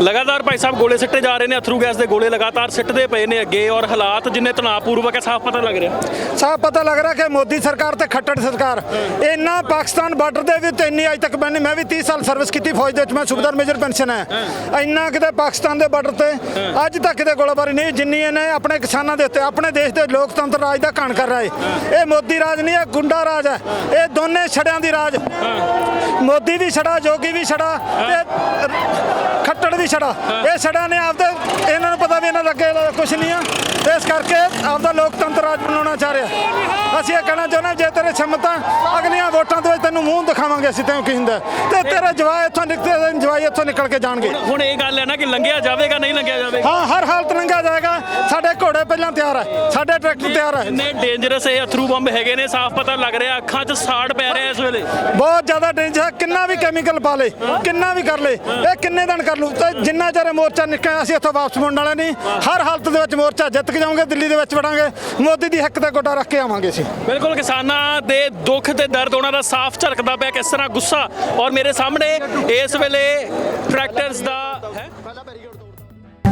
ਲਗਾਤਾਰ ਭਾਈ ਸਾਹਿਬ ਗੋਲੇ ਸਿੱਟੇ ਜਾ ਰਹੇ ਨੇ, ਅਥਰੂ ਗੈਸ ਦੇ ਗੋਲੇ ਲਗਾਤਾਰ ਸਿੱਟਦੇ ਪਏ ਨੇ ਅੱਗੇ ਔਰ ਹਾਲਾਤ ਜਿੰਨੇ ਤਣਾਅਪੂਰਵਕ ਹੈ ਸਾਫ਼ ਪਤਾ ਲੱਗ ਰਿਹਾ? ਸਾਫ਼ ਪਤਾ ਲੱਗ ਰਿਹਾ ਕਿ ਮੋਦੀ ਸਰਕਾਰ ਤੇ ਖੱਟੜ ਸਰਕਾਰ। ਇੰਨਾ ਪਾਕਿਸਤਾਨ ਬਾਰਡਰ ਦੇ ਵਿੱਚ ਇੰਨੀ ਅੱਜ ਤੱਕ ਮੈਂ ਮੈਂ ਵੀ 30 ਸਾਲ ਸਰਵਿਸ ਕੀਤੀ ਫੌਜ ਦੇ ਵਿੱਚ, ਮੈਂ ਸੂਬੇਦਾਰ ਮੇਜਰ ਪੈਨਸ਼ਨ ਹੈ। ਇੰਨਾ ਕਿਤੇ ਪਾਕਿਸਤਾਨ ਦੇ ਬਾਰਡਰ ਤੇ ਅੱਜ ਤੱਕ ਕਿਤੇ ਗੋਲਾਬਾਰੀ ਨਹੀਂ ਜਿੰਨੀ ਇਹਨੇ ਆਪਣੇ ਕਿਸਾਨਾਂ ਦੇ ਉੱਤੇ, ਆਪਣੇ ਦੇਸ਼ ਦੇ ਲੋਕਤੰਤਰ ਰਾਜ ਦਾ ਘਾਣ ਕਰ ਰਿਹਾ। ਹੈ ਇਹ ਮੋਦੀ ਰਾਜ ਨਹੀਂ, ਇਹ ਗੁੰਡਾ ਰਾਜ ਹੈ। ਇਹ ਦੋਨੇ ਛੜਿਆਂ ਦੀ ਰਾਜ। ਮੋਦੀ ਵੀ ਛੜਾ, ਜੋਗੀ ਵੀ ਛੜਾ, ਤੇ ਛੜਾ। ਇਹ ਛੜਿਆਂ ਨੇ ਆਪਦੇ ਇਹਨਾਂ ਨੂੰ ਪਤਾ ਵੀ ਇਹਨਾਂ ਲੱਗੇ ਕੁਝ ਨਹੀਂ ਆ। ਤੇ ਇਸ ਕਰਕੇ ਆਪਦਾ ਲੋਕਤੰਤਰ ਰਾਜ ਬਣਾਉਣਾ ਚਾਹ ਰਿਹਾ। ਅਸੀਂ ਇਹ ਕਹਿਣਾ ਚਾਹੁੰਦੇ ਜੇ ਤੇਰੇ ਛਮਤਾ ਅਗਲੀਆਂ ਵੋਟਾਂ ਦੇ ਵਿੱਚ ਤੈਨੂੰ ਮੂੰਹ ਦਿਖਾਵਾਂਗੇ ਅਸੀਂ ਤੈਨੂੰ ਕੀ ਹੁੰਦਾ ਤੇ ਤੇਰੇ ਜਵਾਈ ਇੱਥੋਂ ਨਿਕਲੇ ਜਵਾਈ ਇੱਥੋਂ ਨਿਕਲ ਕੇ ਜਾਣਗੇ। ਹੁਣ ਇਹ ਗੱਲ ਹੈ ਨਾ ਕਿ ਲੰਘਿਆ ਜਾਵੇਗਾ ਨਹੀਂ ਲੰਘਿਆ ਜਾਵੇਗਾ। ਹਾਂ ਹਰ ਹਾਲਤ ਲੰਘਿਆ ਜਾਏਗਾ। ਸਾਡੇ ਘੋੜੇ ਪਹਿਲਾਂ ਤਿਆਰ ਹੈ ਸਾਡੇ ਟਰੈਕਟਰ ਤਿਆਰ ਹੈ। ਇੰਨੇ ਡੇਂਜਰਸ ਇਹ ਅਥਰੂ ਬੰਬ ਹੈਗੇ ਨੇ ਸਾਫ਼ ਪਤਾ ਲੱਗ ਰਿਹਾ ਅੱਖਾਂ 'ਚ ਸਾੜ ਪੈ ਰਿਹਾ ਇਸ ਵੇਲੇ। ਬਹੁਤ ਜ਼ਿਆਦਾ ਡੇਂਜਰ ਹੈ ਕਿੰਨਾ ਵੀ ਕੈਮੀਕਲ ਪਾ ਲੇ ਕਿੰਨਾ ਵੀ ਕਰ ਲੇ ਇਹ ਕਿੰਨੇ ਦਿਨ ਕਰ ਲੂ? ਤੇ ਜਿੰਨਾ ਚਿਰ ਮੋਰਚਾ ਨਿਕਲਿਆ ਅਸੀਂ ਇੱਥੋਂ ਵਾਪਸ ਮੁੜਨ ਵਾਲੇ ਨਹੀਂ। ਹਰ ਹਾਲਤ ਦੇ ਵਿੱਚ ਮੋਰਚਾ ਜਿੱਤ ਕੇ ਜਾਵਾਂਗੇ ਦਿੱਲੀ ਦੇ ਵਿੱਚ ਵੜਾਂਗੇ। ਮੋਦੀ ਦੀ ਹੱਕ ਦਾ ਗੋਡਾ ਰੱਖ ਕੇ ਆਵਾਂਗੇ ਅਸੀਂ। ਬਿਲਕੁਲ ਕਿਸਾਨਾਂ ਦੇ ਦੁੱਖ ਤੇ ਦਰਦ ਉਹਨਾਂ ਦਾ ਸਾਫ਼ ਝਲਕਦਾ ਪਿਆ ਕਿਸ ਤਰ੍ਹਾਂ ਗੁੱਸਾ? ਔਰ ਮੇਰੇ ਸਾਹਮਣੇ ਇਸ ਵੇਲੇ ਟਰੈਕਟਰਸ ਦਾ ਹੈ?